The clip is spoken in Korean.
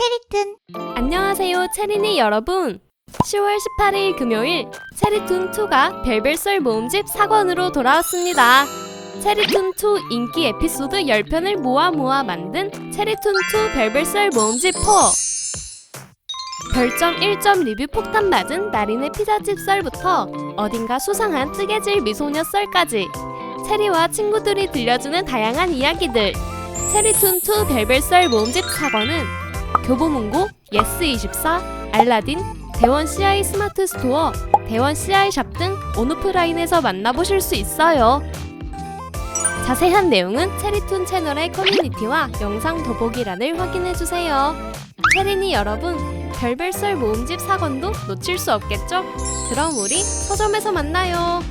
체리툰 안녕하세요, 체리니 여러분. 10월 18일 금요일 체리툰2가 별별썰 모음집 4권으로 돌아왔습니다. 체리툰2 인기 에피소드 10편을 모아 모아 만든 체리툰2 별별썰 모음집 4. 별점 1점 리뷰 폭탄 맞은 나린의 피자집 썰부터 어딘가 수상한 뜨개질 미소녀 썰까지 체리와 친구들이 들려주는 다양한 이야기들 체리툰2 별별썰 모음집 4권은 교보문고, 예스24, 알라딘, 대원 CI 스마트 스토어, 대원 CI 샵등 온오프라인에서 만나보실 수 있어요. 자세한 내용은 체리툰 채널의 커뮤니티와 영상 더보기란을 확인해주세요. 체리니 여러분, 별별 썰 모음집 사건도 놓칠 수 없겠죠? 그럼 우리 서점에서 만나요.